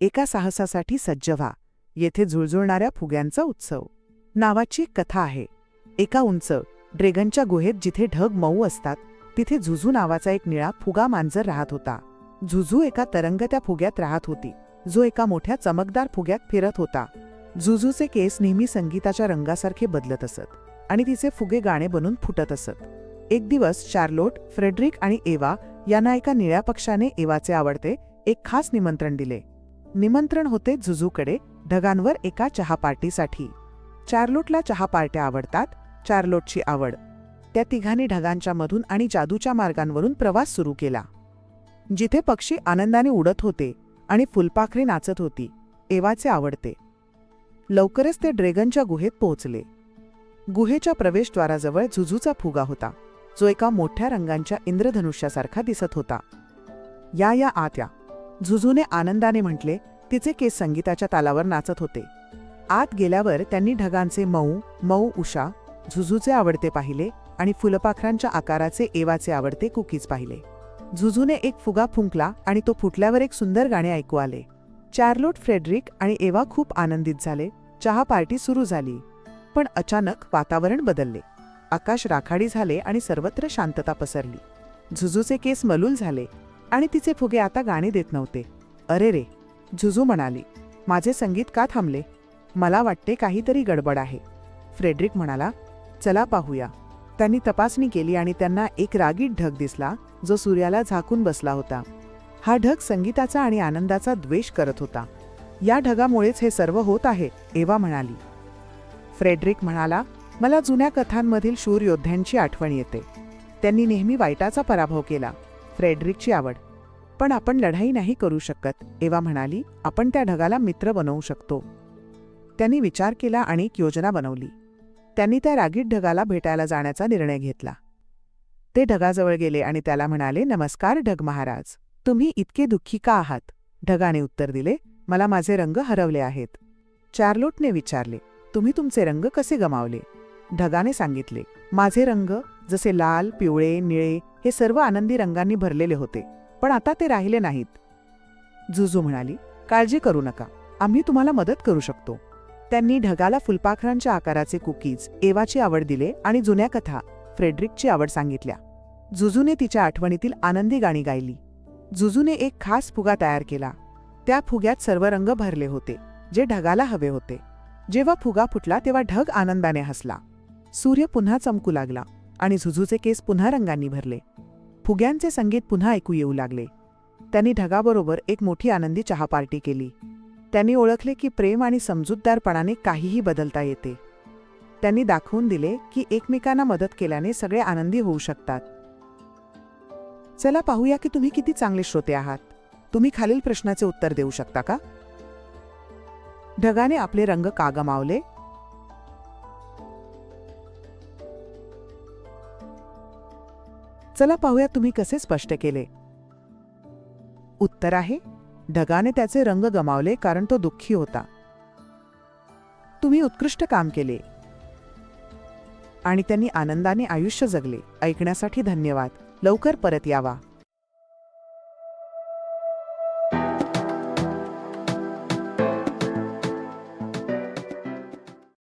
एका साहसासाठी सज्ज व्हा. येथे झुळझुळणाऱ्या फुग्यांचा उत्सव. नावाची एक कथा आहे. एका उंच ड्रेगनच्या गुहेत जिथे ढग मऊ असतात तिथे झुझू नावाचा एक निळा फुगा मांजर राहत होता. झुझू एका तरंगत्या फुग्यात राहत होती. जो एका मोठ्या चमकदार फुग्यात फिरत होता. झुझूचे केस नेहमी संगीताच्या रंगासारखे बदलत असत आणि तिचे फुगे गाणे बनून फुटत असत. एक दिवस चार्लोट फ्रेडरिक आणि एवा यांना एका निळ्या पक्षाने एवाचे आवडते एक खास निमंत्रण दिले. निमंत्रण होते झुजूकडे ढगांवर एका चहा पार्टीसाठी चार्लोटला चहा पार्ट्या आवडतात चार्लोटची आवड. त्या तिघांनी ढगांच्या मधून आणि जादूच्या मार्गांवरून प्रवास सुरू केला. जिथे पक्षी आनंदाने उडत होते आणि फुलपाखरी नाचत होती एवाचे आवडते. लवकरच ते ड्रेगनच्या गुहेत पोहोचले. गुहेच्या प्रवेशद्वाराजवळ झुझूचा फुगा होता जो एका मोठ्या रंगांच्या इंद्रधनुष्यासारखा दिसत होता. या या आत या झुझूने आनंदाने म्हटले तिचे केस संगीताच्या तालावर नाचत होते. आत गेल्यावर त्यांनी ढगांचे मऊ मऊ उषा झुझूचे आवडते पाहिले आणि फुलपाखरांच्या आकाराचे एवाचे आवडते कुकीज पाहिले. झुझूने एक फुगा फुंकला आणि तो फुटल्यावर एक सुंदर गाणे ऐकू आले. चार्लोट फ्रेडरिक आणि एवा खूप आनंदित झाले. चहा पार्टी सुरू झाली. पण अचानक वातावरण बदलले. आकाश राखाडी झाले आणि सर्वत्र शांतता पसरली. झुझूचे केस मलूल झाले. आणि तिचे फुगे आता गाणे देत नव्हते. अरे रे झुझू म्हणाली. माझे संगीत का थांबले? मला वाटते काहीतरी गडबड आहे. फ्रेडरिक म्हणाला चला पाहूया. त्यांनी तपासणी केली आणि त्यांना एक रागीट ढग दिसला जो सूर्याला झाकून बसला होता. हा ढग संगीताचा आणि आनंदाचा द्वेष करत होता. या ढगामुळेच हे सर्व होत आहे एवा म्हणाली. फ्रेडरिक म्हणाला मला जुन्या कथांमधील शूर योद्ध्यांची आठवण येते. त्यांनी नेहमी वाईटाचा पराभव केला. फ्रेडरिकची आवड. पण आपण लढाई नाही करू शकत एवा म्हणाली आपण त्या ढगाला मित्र बनवू शकतो. त्यांनी विचार केला आणि एक योजना बनवली. त्यांनी त्या रागीट ढगाला भेटायला जाण्याचा निर्णय घेतला. ते ढगाजवळ गेले आणि त्याला म्हणाले नमस्कार ढग महाराज तुम्ही इतके दुःखी का आहात? ढगाने उत्तर दिले मला माझे रंग हरवले आहेत. चार्लोटने विचारले तुम्ही तुमचे रंग कसे गमावले? ढगाने सांगितले माझे रंग जसे लाल पिवळे निळे हे सर्व आनंदी रंगांनी भरलेले होते पण आता ते राहिले नाहीत. जुजू म्हणाली काळजी करू नका आम्ही तुम्हाला मदत करू शकतो. त्यांनी ढगाला फुलपाखरांच्या आकाराचे कुकीज एवाची आवड दिले आणि जुन्या कथा फ्रेडरिकची आवड सांगितल्या. जुजूने तिच्या आठवणीतील आनंदी गाणी गायली. जुजूने एक खास फुगा तयार केला. त्या फुग्यात सर्व रंग भरले होते जे ढगाला हवे होते. जेव्हा फुगा फुटला तेव्हा ढग आनंदाने हसला. सूर्य पुन्हा चमकू लागला. आणि झुझूचे केस पुन्हा रंगांनी भरले. फुग्यांचे संगीत पुन्हा ऐकू येऊ लागले. त्यांनी ढगाबरोबर एक मोठी आनंदी चहा पार्टी केली. त्यांनी ओळखले की प्रेम आणि समजूतदारपणाने काहीही बदलता येते. त्यांनी दाखवून दिले की एकमेकांना मदत केल्याने सगळे आनंदी होऊ शकतात. चला पाहूया की तुम्ही किती चांगले श्रोते आहात. तुम्ही खालील प्रश्नाचे उत्तर देऊ शकता का? ढगाने आपले रंग का गमावले? चला पाहूया तुम्ही कसे स्पष्ट केले. उत्तर आहे ढगाने त्याचे रंग गमावले कारण तो दुःखी होता. तुम्ही उत्कृष्ट काम केले. आणि त्यांनी आनंदाने आयुष्य जगले. ऐकण्यासाठी धन्यवाद. लवकर परत यावा.